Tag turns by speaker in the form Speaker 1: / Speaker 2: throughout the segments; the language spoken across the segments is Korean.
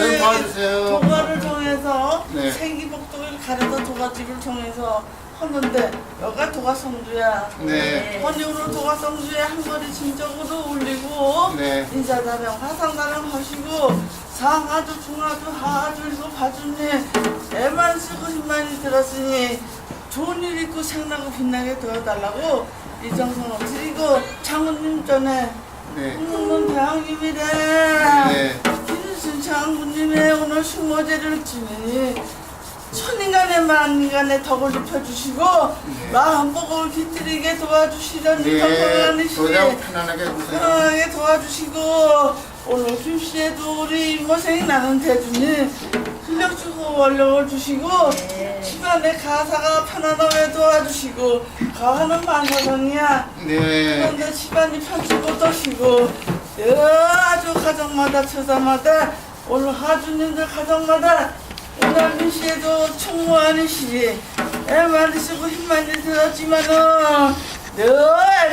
Speaker 1: 네.
Speaker 2: 네,
Speaker 1: 도와주세요.
Speaker 2: 도가를 통해서
Speaker 1: 네.
Speaker 2: 생기복동을 가려서 도가집을 통해서 하는데 여기가 도가성주야.
Speaker 1: 네.
Speaker 2: 헌육으로 도가성주에 한 거리 진적으로 올리고
Speaker 1: 네.
Speaker 2: 인사다령 화상다령 하시고 상하주 중하주 하하주 일곱 하주님 애만 쓰고 힘만이 들었으니 좋은 일 있고 생나고 빛나게 되어달라고 이 정성을 드리고 장군님 전에
Speaker 1: 네.
Speaker 2: 홍문 대왕님이래
Speaker 1: 네.
Speaker 2: 장군님의 오늘 수모제를 지니 천인간의 만인간의 덕을 입혀주시고 마음복을 깃들이게 도와주시려니
Speaker 1: 네.
Speaker 2: 덕분하시니
Speaker 1: 도장 편안하게.
Speaker 2: 편하게 도와주시고 오늘 김씨에도 우리 이모생이 나는 대주님 실력 주고 원력을 주시고 집안의 가사가 편안하게 도와주시고 가하는 만사성이야
Speaker 1: 네.
Speaker 2: 그런데 집안이 편치 못하시고 아주 가정마다 처자마다 오늘 하주님들 가정마다 오남민 씨에도 총무하니시 애 많이 쓰고 힘 많이 들었지만은 늘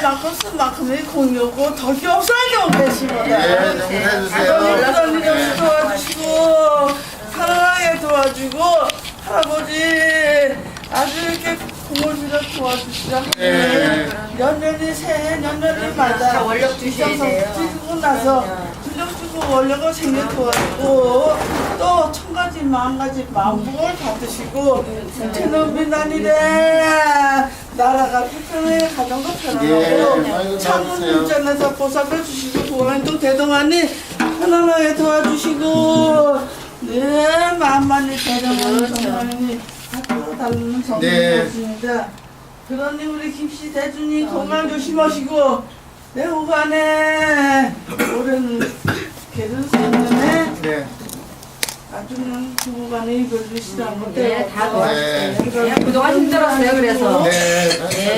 Speaker 2: 만큼 쓴 만큼의 공이었고 덕이 없어요 계시보다
Speaker 1: 네, 좀 해주세요.
Speaker 2: 연락도 일 없이
Speaker 1: 네.
Speaker 2: 도와주시고 사랑하게 도와주고 할아버지 아주 이렇게 공을 들여 도와주시라
Speaker 1: 네.
Speaker 2: 연년이 새해 연년이 마다
Speaker 3: 원력 주셔야 돼요.
Speaker 2: 주고 나서 원력을 생겨 도와주고 또 천가지 만가지 마음복을 받으시고 천원 비난이래 나라가 편편하게 가정도
Speaker 1: 예,
Speaker 2: 편안하고 창문
Speaker 1: 도와주세요.
Speaker 2: 운전에서 보살펴 주시고 도안도 대동하니 편안하게 도와주시고 네 만만히 대동하는 정말이 앞으로 달리는
Speaker 1: 네.
Speaker 2: 정말이었습니다. 그러니 우리 김씨 대주님 건강 조심하시고 내 후간에 올해는 개를 생년에
Speaker 1: 네.
Speaker 2: 아주 그냥 부부간에 이별주시라는 것
Speaker 3: 네, 다 도와주세요.
Speaker 1: 네.
Speaker 3: 그냥 그동안 힘들었어요, 그래서.
Speaker 1: 네.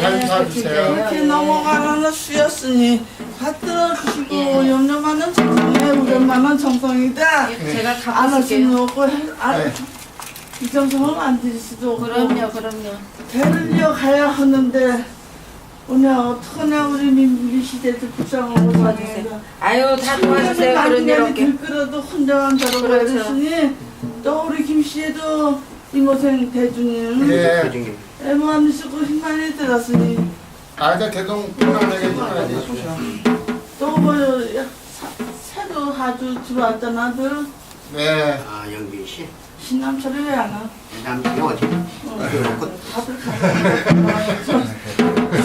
Speaker 1: 잘 도와주세요.
Speaker 2: 이렇게 넘어가는 수였으니 받들어 주시고 염려 많은 정성에 우려 많은 정성이다
Speaker 3: 제가
Speaker 2: 안할 수는
Speaker 3: 갚아줄게요.
Speaker 2: 없고 안-
Speaker 1: 네.
Speaker 2: 이 정성은 안 드릴 수도 없고
Speaker 3: 그럼요, 그럼요.
Speaker 2: 배를 이어 가야 하는데 오늘 어떡하냐 우리 민비 시대도 불쌍하고
Speaker 3: 도와주세요. 아유, 다 도와주세요. 그런 일 없게.
Speaker 2: 들끓어도 혼자만 저러고
Speaker 3: 그렇죠.
Speaker 2: 그랬으니 또 우리 김씨에도 이모생 대주님
Speaker 1: 네.
Speaker 2: 애만 쓰고 힘만이 들었으니
Speaker 1: 아이들 대동 편안하게 해줘야지.
Speaker 2: 또뭐 새도 아주 들어왔잖아 들
Speaker 1: 네.
Speaker 4: 아 영빈 씨
Speaker 2: 신남철이 왜안 와?
Speaker 4: 남편이 어디? 그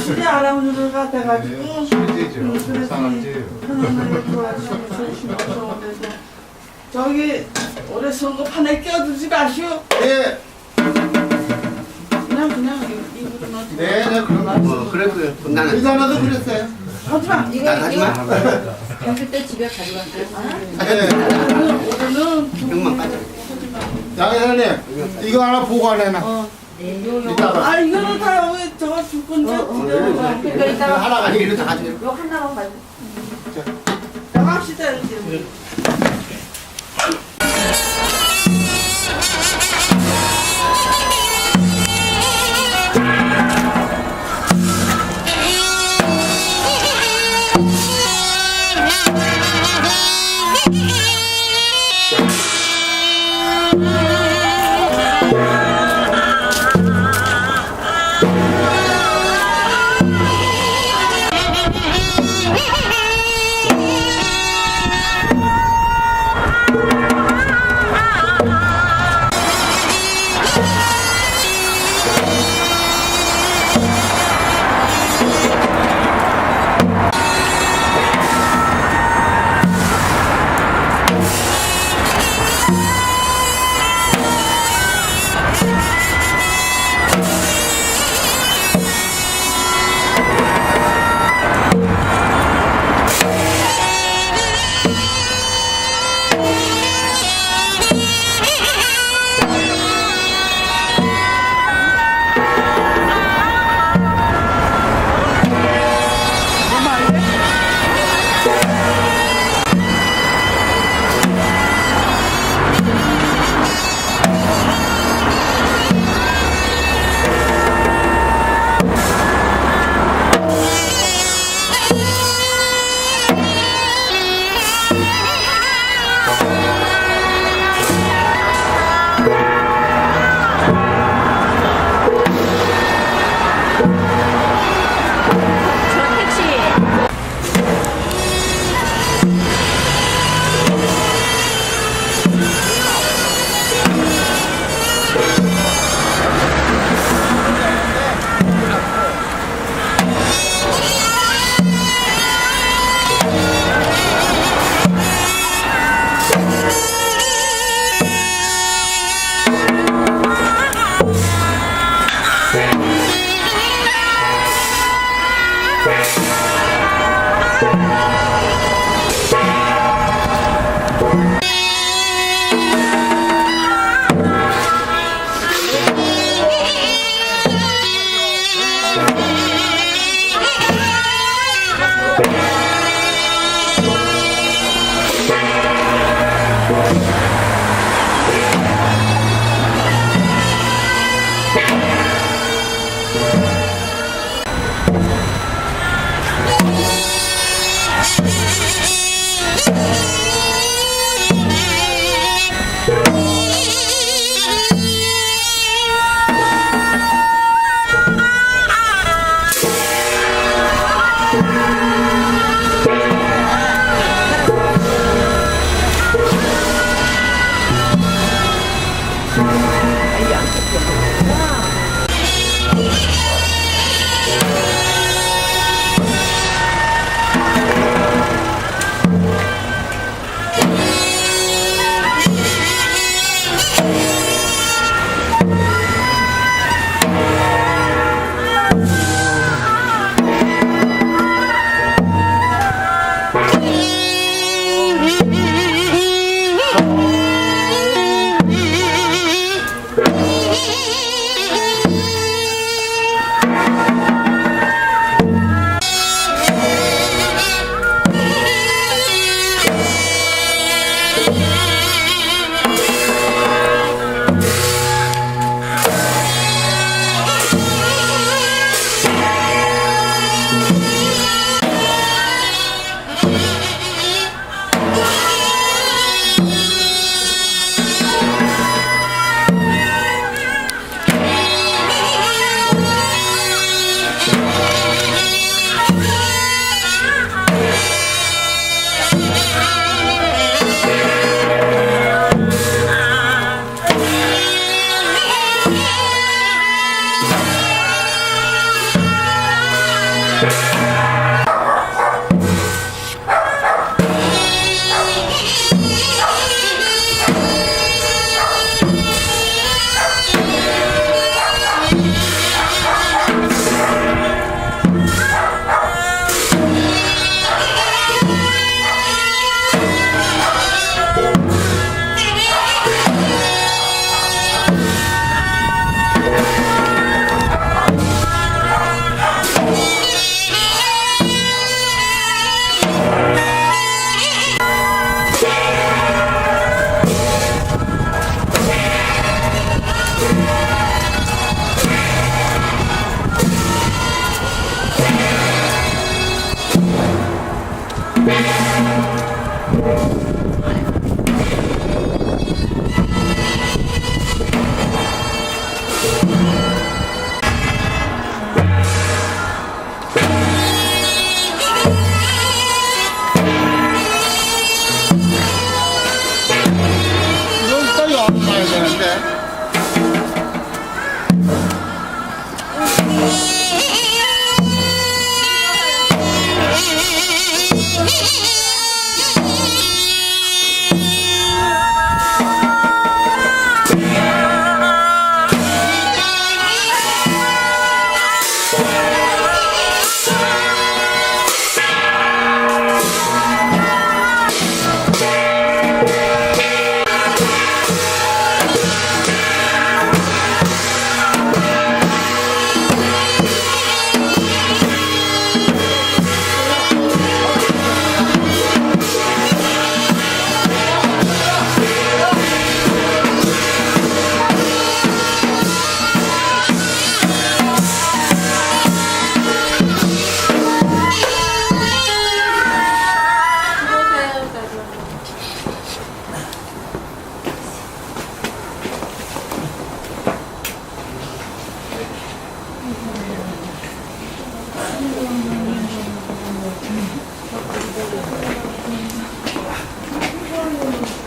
Speaker 2: 술이 알아보느라 돼가지고 음, 그래서 편안하게 도와주시고 조심하셔 그래서 저기 올해 선거판에 껴들지 마시오
Speaker 1: 네.
Speaker 2: 그냥 그냥 이-
Speaker 1: 네, 네, 그럼.
Speaker 4: 뭐 그래 그래 나는
Speaker 1: 의사나도 그랬어요.
Speaker 2: 하지마
Speaker 3: 이거,
Speaker 4: 난 하지
Speaker 3: 이거
Speaker 4: 마.
Speaker 3: 경찰 때 집에 가져갔어요.
Speaker 1: 네.
Speaker 2: 올해는
Speaker 4: 병만 빠져.
Speaker 1: 양 회장님, 이거 하나 보관해놔.
Speaker 2: 어.
Speaker 1: 이따가.
Speaker 2: 아 이거는 다 여기 저거 줄 건데
Speaker 3: 그러니까
Speaker 4: 이거
Speaker 3: 이따가
Speaker 4: 하나가 아니고 이렇게 가지고.
Speaker 3: 요 하나만 가져.
Speaker 2: 나갑시다 이제
Speaker 1: 여기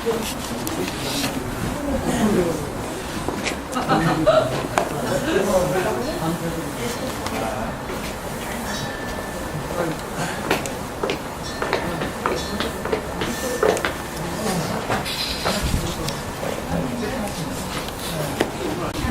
Speaker 1: Thank you.